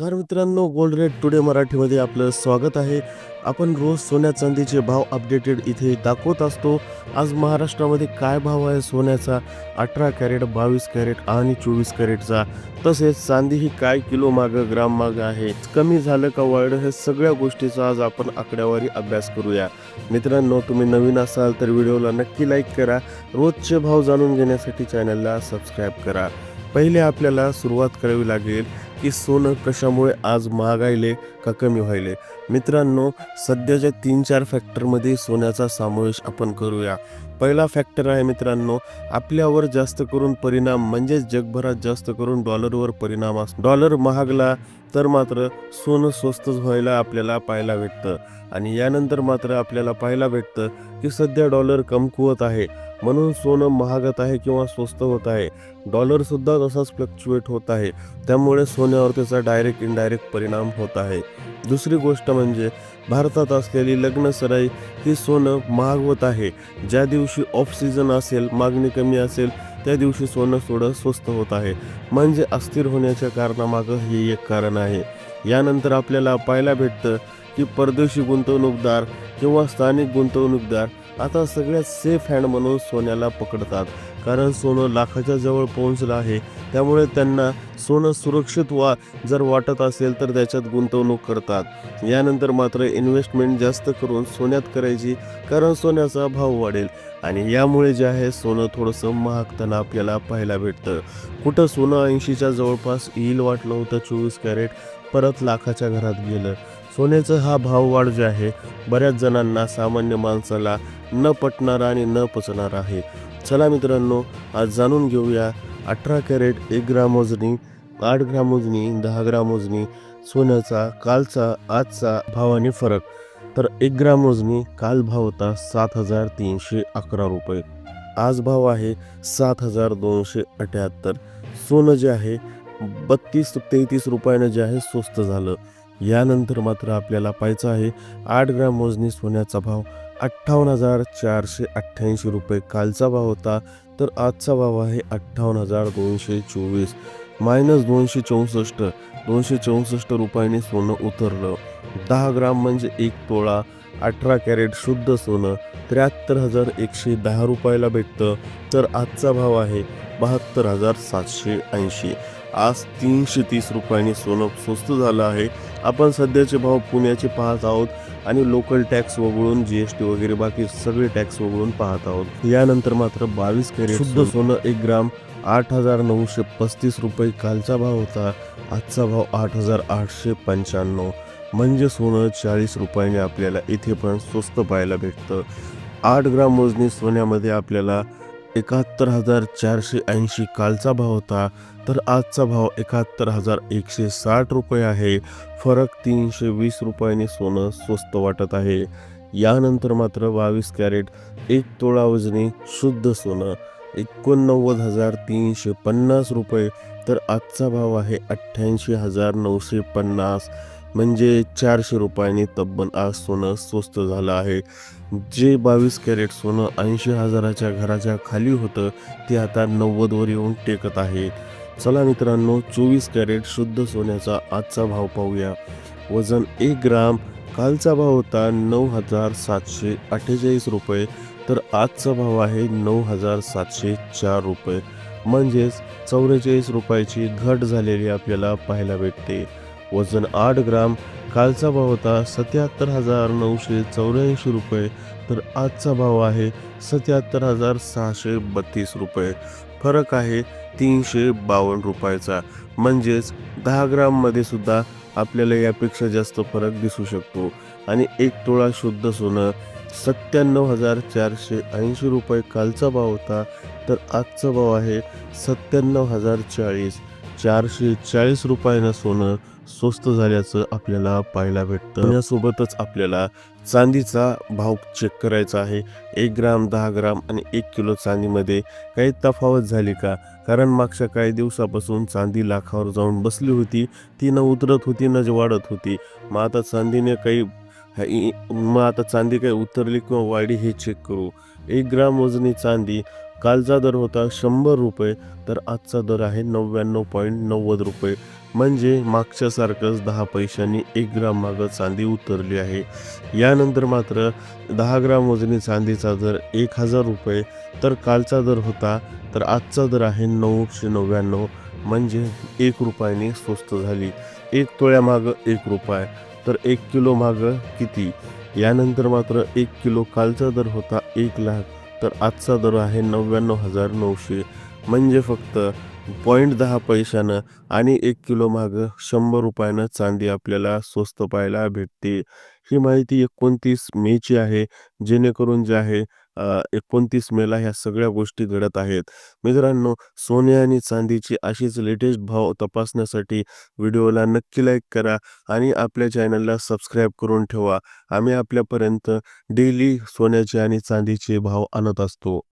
नमस्कार मित्रांनो gold rate today मराठीमध्ये आपलं स्वागत आहे. आपण रोज सोन्या चांदीचे भाव अपडेटेड इथे दाखवत असतो. आज महाराष्ट्रामध्ये काय भाव आहे सोन्याचा? अठरा कॅरेट बावीस कॅरेट आणि चोवीस कॅरेटचा. तसेच चांदी ही काय किलो मागं ग्राम मागं आहे? कमी झालं का वाढलं? हे सगळ्या गोष्टीचा आज आपण आकड्यावारी अभ्यास करूया. मित्रांनो तुम्ही नवीन असाल तर व्हिडिओला नक्की लाईक करा. रोजचे भाव जाणून घेण्यासाठी चॅनलला सबस्क्राईब करा. पहिले आपल्याला सुरुवात करावी लागेल. की सोनं कशामुळे आज महागायले का कमी व्हायले? मित्रांनो सध्याच्या तीन चार फॅक्टरमध्ये सोन्याचा समावेश आपण करूया. पहिला फॅक्टर आहे मित्रांनो आपल्यावर जास्त करून परिणाम म्हणजेच जगभरात जास्त करून डॉलरवर परिणाम असतो डॉलर महागला तर मात्र सोनं स्वस्त व्हायला आपल्याला पाहायला भेटतं. आणि यानंतर मात्र आपल्याला पाहायला भेटतं की सध्या डॉलर कमकुवत आहे. म्हणून सोनं महागत आहे किंवा स्वस्त होत आहे. डॉलर सुद्धा तसाच फ्लक्च्युएट होत आहे. त्यामुळे सोन्यावर त्याचा डायरेक्ट इनडायरेक्ट परिणाम होत आहे. दुसरी गोष्ट म्हणजे भारतात असलेली लग्नसराई ही सोनं महागवत आहे. ज्या दिवशी ऑफ सीझन असेल मागणी कमी असेल त्या दिवशी सोनं थोडं स्वस्त होत आहे. म्हणजे अस्थिर होण्याच्या कारणामागं हे एक कारण आहे. यानंतर आपल्याला पाहायला भेटतं की परदेशी गुंतवणूकदार किंवा स्थानिक गुंतवणूकदार आता सगळ्यात सेफ हँड म्हणून सोन्याला पकडतात. कारण सोनं लाखाच्या जवळ पोहोचलं आहे. त्यामुळे त्यांना सोनं सुरक्षित वा जर वाटत असेल तर त्याच्यात गुंतवणूक करतात. यानंतर मात्र इन्व्हेस्टमेंट जास्त करून सोन्यात करायची कारण सोन्याचा भाव वाढेल. आणि यामुळे जे आहे सोनं थोडंसं महागताना आपल्याला पाहायला भेटतं. कुठं सोनं ऐंशीच्या जवळपास येईल वाटलं होतं चोवीस कॅरेट परत लाखाच्या घरात गेलं. सोन्याचा हा भाव वाढ जे आहे बऱ्याच जणांना सामान्य माणसाला न पटणारा आणि न पचणारा आहे. चला मित्रांनो आज जाणून घेऊया अठरा कॅरेट एक ग्राम वजनी आठ ग्राम वजनी दहा ग्राम वजनी सोन्याचा कालचा आजचा भावाने फरक. तर एक ग्राम वजनी काल भाव होता सात हजार तीनशे अकरा रुपये. आज भाव आहे सात हजार दोनशे अठ्याहत्तर. सोनं जे आहे बत्तीस तेहतीस रुपयानं जे आहे स्वस्त झालं. यानंतर मात्र आपल्याला पाहायचं आहे आठ ग्राम मोजणी सोन्याचा भाव अठ्ठावन्न हजार चारशे अठ्ठ्याऐंशी रुपये कालचा भाव होता तर आजचा भाव आहे अठ्ठावन्न हजार दोनशे चोवीस. मायनस दोनशे चौसष्ट दोनशे चौसष्ट रुपयाने सोनं उतरलं. दहा ग्राम म्हणजे एक तोळा अठरा कॅरेट शुद्ध सोनं त्र्याहत्तर हजार एकशे दहा रुपयाला भेटतं तर आजचा भाव आहे बहात्तर हजार सातशे ऐंशी. आज तीनशे तीस रुपयांनी सोनं स्वस्त झालं आहे. आपण सध्याचे भाव पुण्याचे पाहत आहोत. आणि लोकल टॅक्स वगळून जी एस टी वगैरे बाकी सगळे टॅक्स वगळून पाहत आहोत. यानंतर मात्र बावीस कॅरेट शुद्ध सोनं एक ग्राम आठ हजार नऊशे पस्तीस रुपये कालचा भाव होता. आजचा भाव आठ हजार आठशे पंच्याण्णव. म्हणजे सोनं चाळीस रुपयाने आपल्याला इथे पण स्वस्त पाहायला भेटतं. आठ ग्राम मोजणी सोन्यामध्ये आपल्याला एकाहत्तर हजार चारशे ऐंशी कालचा भाव होता तर आजचा भाव एकाहत्तर हजार एकशे साठ रुपये आहे. फरक तीनशे वीस रुपयाने सोनं स्वस्त वाटत आहे. यानंतर मात्र बावीस कॅरेट एक तोळा वजनी शुद्ध सोनं एकोणनव्वद हजार तीनशे पन्नास रुपये तर आजचा भाव आहे अठ्ठ्याऐंशी हजार नऊशे पन्नास. म्हणजे चारशे रुपयांनी तब्बल आज सोनं स्वस्त झालं आहे. जे बावीस कॅरेट सोनं ऐंशी हजाराच्या घराच्या खाली होतं ते आता नव्वदवर येऊन टेकत आहे. चला मित्रांनो चोवीस कॅरेट शुद्ध सोन्याचा आजचा भाव पाहूया. वजन एक ग्राम कालचा भाव होता नऊ हजार सातशे अठ्ठेचाळीस रुपये तर आजचा भाव आहे नऊ हजार सातशे चार रुपये. म्हणजेच चौवेचाळीस रुपयाची घट झालेली आपल्याला पाहायला भेटते. वजन आठ ग्राम कालचा भाव होता सत्याहत्तर हजार नऊशे चौऱ्याऐंशी रुपये तर आजचा भाव आहे सत्याहत्तर हजार सहाशे बत्तीस रुपये. फरक आहे तीनशे बावन्न रुपयाचा. म्हणजेच दहा ग्राममध्ये सुद्धा आपल्याला यापेक्षा जास्त फरक दिसू शकतो. आणि एक तोळा शुद्ध सोनं सत्त्याण्णव हजार चारशे ऐंशी रुपये कालचा भाव होता तर आजचा भाव आहे सत्त्याण्णव हजार चाळीस. चारशे चाळीस रुपयानं सोनं स्वस्त झाल्याचं आपल्याला पाहायला भेटतं. यासोबतच आपल्याला चांदीचा भाव चेक करायचा आहे. एक ग्राम दहा ग्राम आणि एक किलो चांदीमध्ये काही तफावत झाली का? कारण मागच्या काही दिवसापासून चांदी लाखावर जाऊन बसली होती. ती न उतरत होती न वाढत होती. मग आता चांदीने काही मग आता चांदी काही उतरली किंवा वाढी हे चेक करू. एक ग्राम वजनी चांदी कालचा दर होता शंभर रुपये तर आजचा दर आहे नव्याण्णव पॉईंट नव्वद रुपये. म्हणजे मागच्यासारखंच दहा पैशांनी एक ग्राम मागं चांदी उतरली आहे. यानंतर मात्र दहा ग्राम वजनी चांदीचा दर एक हजार रुपये तर कालचा दर होता तर आजचा दर आहे नऊशे नव्याण्णव म्हणजे एक रुपयाने स्वस्त झाली. एक तोळ्यामागं एक रुपये तर एक किलो मागं किती? यानंतर मात्र एक किलो कालचा दर होता एक लाख तर आजचा दर आहे नव्याण्णव हजार नऊशे. म्हणजे फक्त पॉईंट दहा पैशानं आणि एक किलो मागं शंभर रुपयानं चांदी आपल्याला स्वस्त पाहायला भेटते. ही माहिती एकोणतीस मेची आहे. जेणेकरून जे आहे एकोणतीस मेला ह्या सगळ्या गोष्टी घडत आहेत. मित्रांनो सोने आणि चांदीची अशीच लेटेस्ट भाव तपासण्यासाठी व्हिडिओला नक्की लाईक करा आणि आपल्या चॅनलला सबस्क्राईब करून ठेवा. आम्ही आपल्यापर्यंत डेली सोन्याचे आणि चांदीचे भाव आणत असतो.